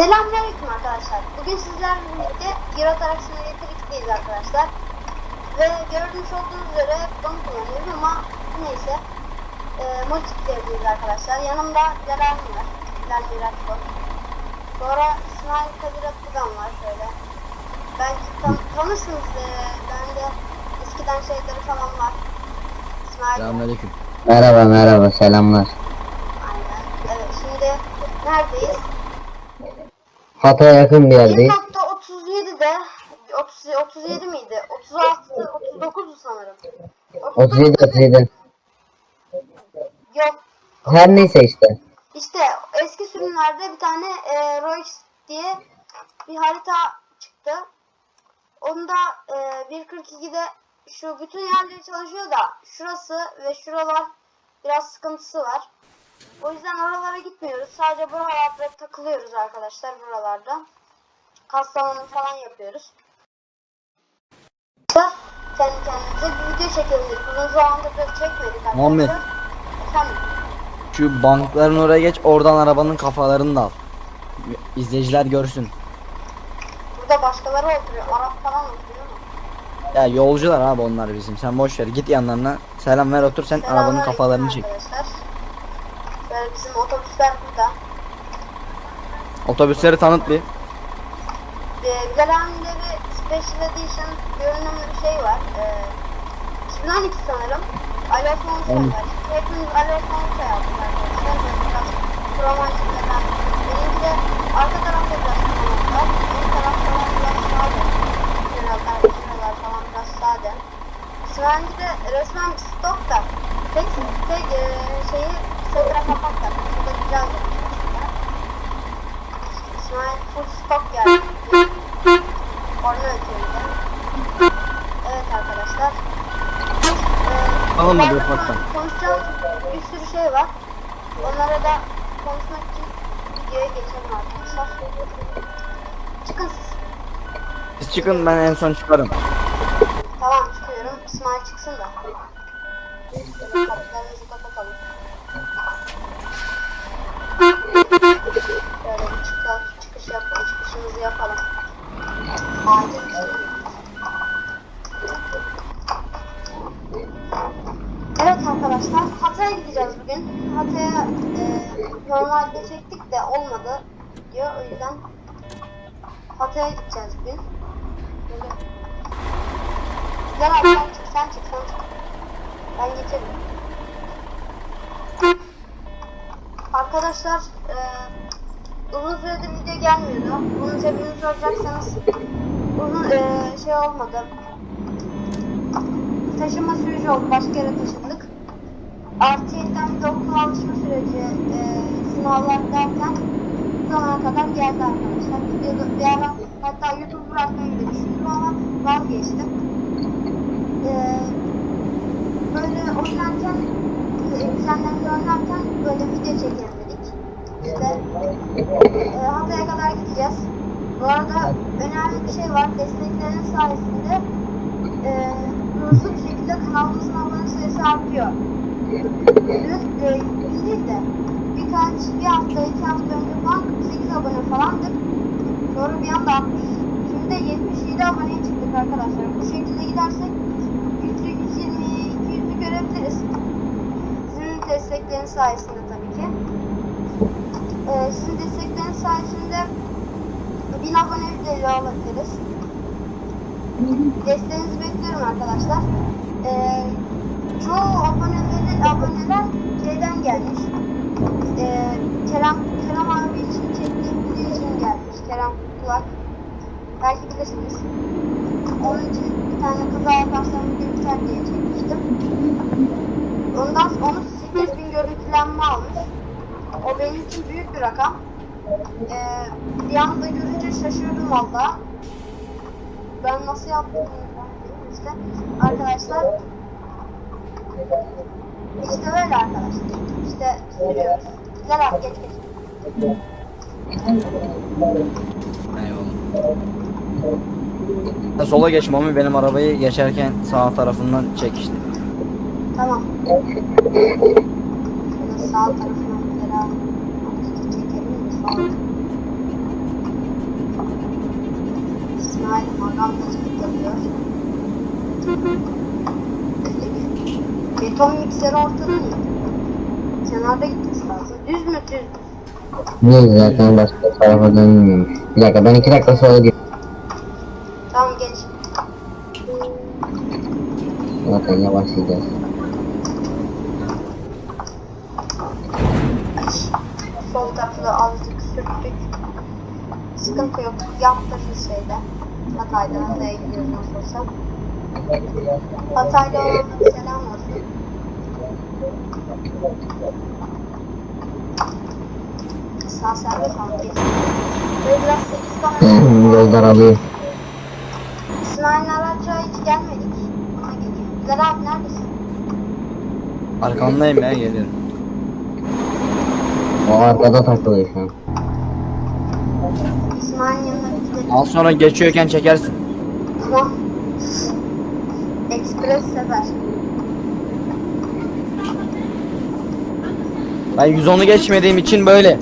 Selamünaleyküm arkadaşlar. Bugün sizlerle birlikte Araç'ına getirikteyiz arkadaşlar. Ve gördüğünüz olduğunuz üzere bunu kullanıyorum ama neyse. E, multiplayer'deyiz arkadaşlar. Yanımda abim var. Bilal Biratko. Sonra İsmail Kadir Atlıgan var şöyle. Belki tan tanırsınız. E, ben de eskiden şeyleri falan var. İsmail. Selamünaleyküm. Merhaba merhaba selamlar. Aynen. Evet şimdi neredeyiz? Hatay'a yakın bir yerdeyiz. 1.37'de 30, 37 miydi? 36, 39'du sanırım. 37 37. Yok. Her neyse işte. İşte eski sürümlerde bir tane e, Royce diye bir harita çıktı. Onda e, 1.42'de şu bütün yerleri çalışıyor da şurası ve şuralar biraz sıkıntısı var. O yüzden oralara gitmiyoruz. Sadece buralarda takılıyoruz arkadaşlar buralarda. Kastamonu falan yapıyoruz. Kendi kendimize bir video çekiyoruz. Uzun zamandır da çekmedik arkadaşlar. Muhammed. Efendim. Şu bankların oraya geç oradan arabanın kafalarını da al. İzleyiciler görsün. Burada başkaları oturuyor. Arap falan oturuyor mu? Ya yolcular abi onlar bizim. Sen boş ver git yanlarına. Selam ver otur sen arabanın kafalarını çek. Arkadaşlar. Böyle bizim otobüsler burada. Otobüsleri tanıt bir. Ee, Bilal abimde bir Special Edition görünümlü bir şey var. Ee, 2012 sanırım. Osman Uçay var. Hepimiz Ali Osman Uçay aldık arkadaşlar. Biraz romantiklerden. Benimki de arka tarafta biraz romantik var. Ön tarafta biraz sade. Kenarlar, kenarlar falan biraz sade. İsmail'inki de resmen stok da. Tek, tek e, şeyi sıfıra kapak da. Bu da güzel aslında. İsmail full stok geldi. Korna ötüyor bir de. Evet arkadaşlar. Ee, bir ufaktan? bir sürü şey var. Onlara da konuşmak için videoya geçelim arkadaşlar. Çıkın siz. Siz çıkın ben en son çıkarım. Tamam çıkıyorum. İsmail çıksın da. Yapalım. Evet arkadaşlar, Hatay'a gideceğiz bugün. Hatay'a e, normalde çektik de olmadı diyor. O yüzden Hatay'a gideceğiz bugün. Gel abi sen çık sen çık sen çık. Ben geçerim. Arkadaşlar eee uzun süredir video gelmiyordu. Bunun sebebini soracaksanız uzun eee, şey olmadı. Taşıma süreci oldu. Başka yere taşındık. Artı de okula alışma süreci eee sınavlar derken zamana kadar geldi arkadaşlar. Videoda bir ara hatta YouTube bırakmayı bile düşündüm ama vazgeçtim. Ee, böyle oynarken, e, düzenlemede oynarken böyle video çekelim dedik. İşte e, Hatay'a kadar gideceğiz. Bu arada önemli bir şey var. Destekleriniz sayesinde e, hızlı bir şekilde kanalımızın abone sayısı artıyor. Dün e, de birkaç, bir hafta, iki hafta önce falan 48 abone falandık. Sonra bir anda 60. Şimdi de 77 aboneye çıktık arkadaşlar. Bu şekilde gidersek 100'lü 120, 200'lü görebiliriz. Sizin destekleriniz sayesinde. Ee, sizin destekleriniz sayesinde 1000 abone üzeri alabiliriz. Desteğinizi bekliyorum arkadaşlar. Ee, çoğu aboneleri, aboneler şeyden gelmiş. Ee, Kerem, Kerem abi için çektiğim video için gelmiş. Kerem Kulak. Belki bilirsiniz. Onun için bir tane yaparsam video biter diye çekmiştim. Ondan onun 8000 görüntülenme almış. O benim için büyük bir rakam. Ee, bir anda görünce şaşırdım valla. Ben nasıl yaptım işte. Arkadaşlar işte böyle arkadaşlar. İşte sürüyoruz. Gel abi geç geç. Eyvallah. Sola geç Mami benim arabayı geçerken sağ tarafından çek işte. Tamam. Sağ İsmail adam müzik yapıyor. Beton mikseri ortada mı? Kenarda gitmesi lazım. Düz mü düz? Değil zaten başka tarafa dönmüyormuş. Bir dakika ben iki dakika sonra gideyim. Tamam geç. Bakın yavaş gidiyoruz. Sol tarafı azıcık sürttük. Sıkıntı yok. Yaptırırız şeyde. Hatay'da Hatay'a gidiyoruz nasıl olsa. Hatay'da olanlara selam olsun. Sağ serbest al geç. Böyle biraz 8 tane Yoldan alayım. İsmail'in araca hiç gelmedik. Ona geliyor. Bilal abi neredesin? Arkandayım ya geliyorum. O arkada takılıyor şu an. İsmail'in yanına gidelim. Al sonra geçiyorken çekersin. Tamam. Express sefer. Ben 110'u geçmediğim için böyle.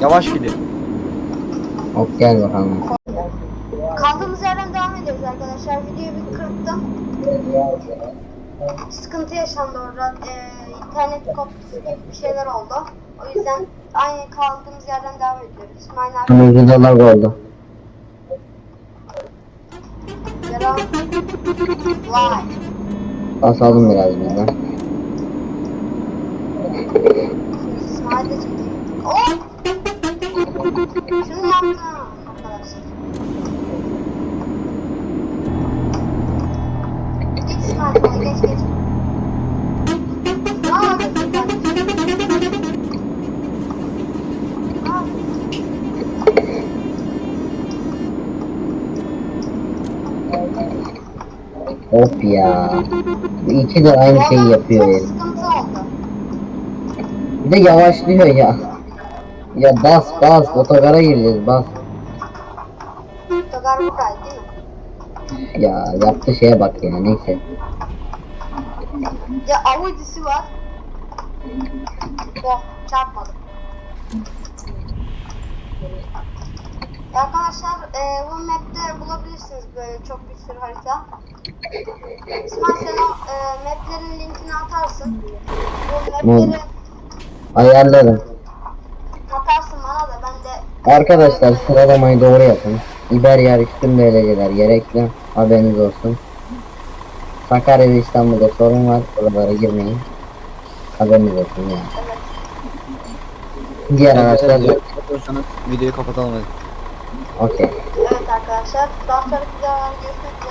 Yavaş gidiyor. Hop gel bakalım. Kaldığımız yerden devam ediyoruz arkadaşlar. Videoyu bir kırptım. Sıkıntı yaşandı orada. Ee, internet koptu gibi bir şeyler oldu. O yüzden aynı kaldığımız yerden devam ediyoruz. İsmail abi Önümüzde lag oldu. devam. Vay. Basalım biraz. Şimdi İsmail de çekeyim. Oh! Şunu yaptım Hop ya. İki de aynı şeyi yapıyor Çok ya. sıkıntı oldu. Bir de yavaşlıyor ya. Ya bas bas otogara gireceğiz bas. Otogar buradaydı değil mi? Ya yaptığı şeye bak ya neyse. Ya Audi'si var. Oh çarpmadım. Arkadaşlar e, bu map'te bulabilirsiniz böyle çok bir sürü harita. İsmail sen o e, map'lerin linkini atarsın. Bu map'leri Ayarladım. atarsın bana da ben de Arkadaşlar sıralamayı doğru yapın. İberyer üstün dereceler gerekli. Haberiniz olsun. Sakarya ve İstanbul'da sorun var. Oralara girmeyin. Haberiniz olsun yani. evet. Diğer araçlar Kapatırsanız videoyu kapatalım hadi. Okey. Evet arkadaşlar daha sonraki videolarda görüşmek.